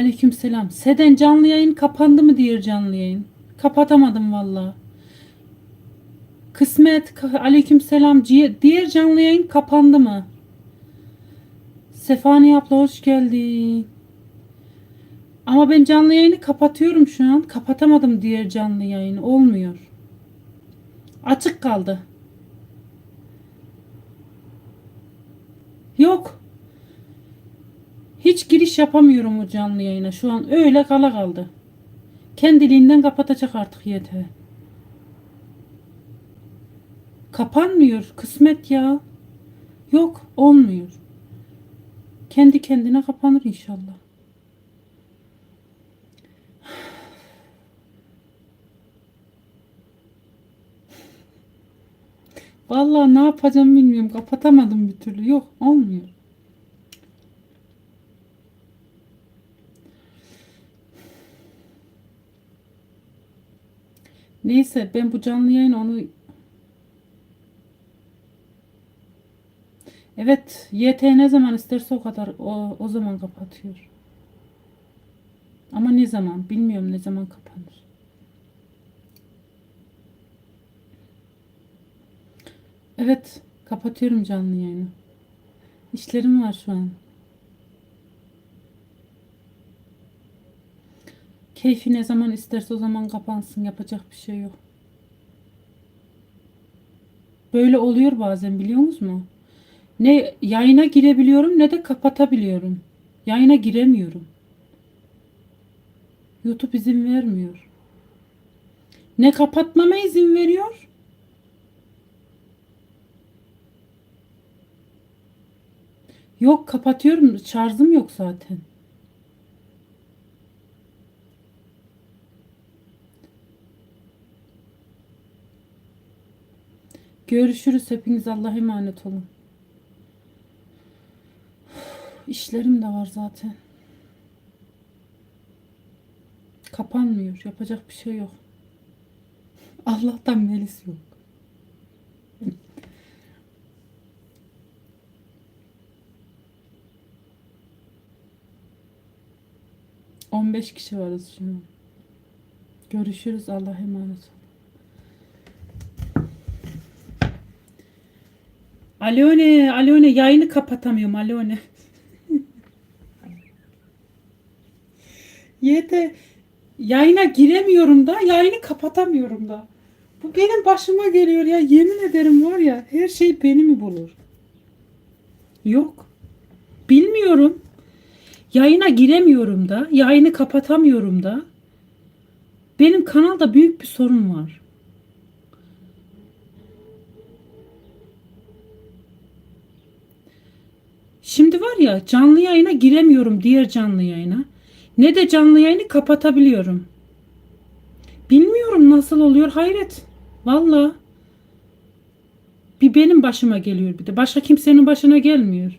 Aleykümselam. Seden canlı yayın kapandı mı diyor canlı yayın. Kapatamadım valla. Kısmet aleykümselam diğer canlı yayın kapandı mı? Sefani abla hoş geldin. Ama ben canlı yayını kapatıyorum şu an. Kapatamadım diğer canlı yayını. Olmuyor. Açık kaldı. Yok. Hiç giriş yapamıyorum o canlı yayına. Şu an öyle kala kaldı. Kendiliğinden kapatacak artık yeter. Kapanmıyor. Kısmet ya. Yok olmuyor. Kendi kendine kapanır inşallah. Vallahi ne yapacağım bilmiyorum. Kapatamadım bir türlü. Yok olmuyor. Neyse ben bu canlı yayın onu Evet YT ne zaman isterse o kadar o, o zaman kapatıyor. Ama ne zaman bilmiyorum ne zaman kapanır. Evet kapatıyorum canlı yayını. İşlerim var şu an. Keyfi ne zaman isterse o zaman kapansın. Yapacak bir şey yok. Böyle oluyor bazen biliyor musunuz? Ne yayına girebiliyorum ne de kapatabiliyorum. Yayına giremiyorum. YouTube izin vermiyor. Ne kapatmama izin veriyor. Yok kapatıyorum. Şarjım yok zaten. Görüşürüz hepiniz Allah'a emanet olun. İşlerim de var zaten. Kapanmıyor. Yapacak bir şey yok. Allah'tan melis yok. On beş kişi varız an. Görüşürüz. Allah'a emanet olun. Alone, Alone yayını kapatamıyorum Alone. Yete yayına giremiyorum da yayını kapatamıyorum da. Bu benim başıma geliyor ya yemin ederim var ya her şey beni mi bulur? Yok. Bilmiyorum. Yayına giremiyorum da yayını kapatamıyorum da. Benim kanalda büyük bir sorun var. Şimdi var ya canlı yayına giremiyorum diğer canlı yayına. Ne de canlı yayını kapatabiliyorum. Bilmiyorum nasıl oluyor hayret. Valla. Bir benim başıma geliyor bir de. Başka kimsenin başına gelmiyor.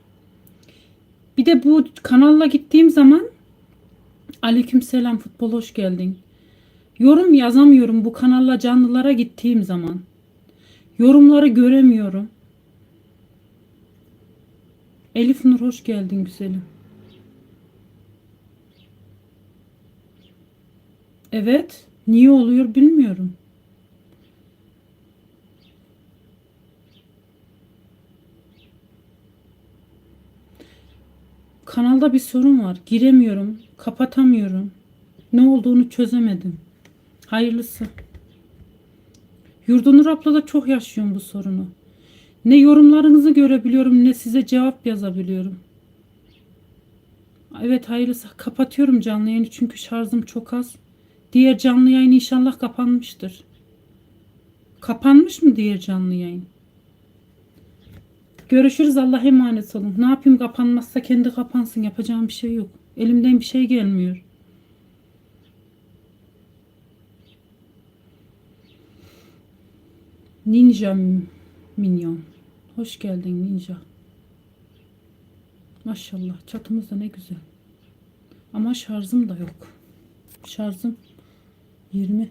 Bir de bu kanalla gittiğim zaman Aleykümselam futbol hoş geldin. Yorum yazamıyorum bu kanalla canlılara gittiğim zaman. Yorumları göremiyorum. Elif Nur hoş geldin güzelim. Evet. Niye oluyor bilmiyorum. Kanalda bir sorun var. Giremiyorum. Kapatamıyorum. Ne olduğunu çözemedim. Hayırlısı. Yurdunur abla da çok yaşıyorum bu sorunu. Ne yorumlarınızı görebiliyorum ne size cevap yazabiliyorum. Evet hayırlısı. Kapatıyorum canlı yayını çünkü şarjım çok az. Diğer canlı yayın inşallah kapanmıştır. Kapanmış mı diğer canlı yayın? Görüşürüz Allah'a emanet olun. Ne yapayım kapanmazsa kendi kapansın. Yapacağım bir şey yok. Elimden bir şey gelmiyor. Ninja Minyon. Hoş geldin Ninja. Maşallah çatımız da ne güzel. Ama şarjım da yok. Şarjım 20.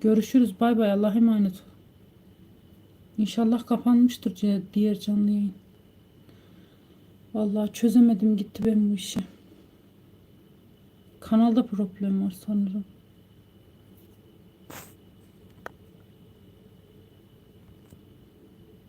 Görüşürüz. Bay bay. Allah'a emanet ol. İnşallah kapanmıştır diğer canlı yayın. Vallahi çözemedim gitti ben bu işi. Kanalda problem var sanırım.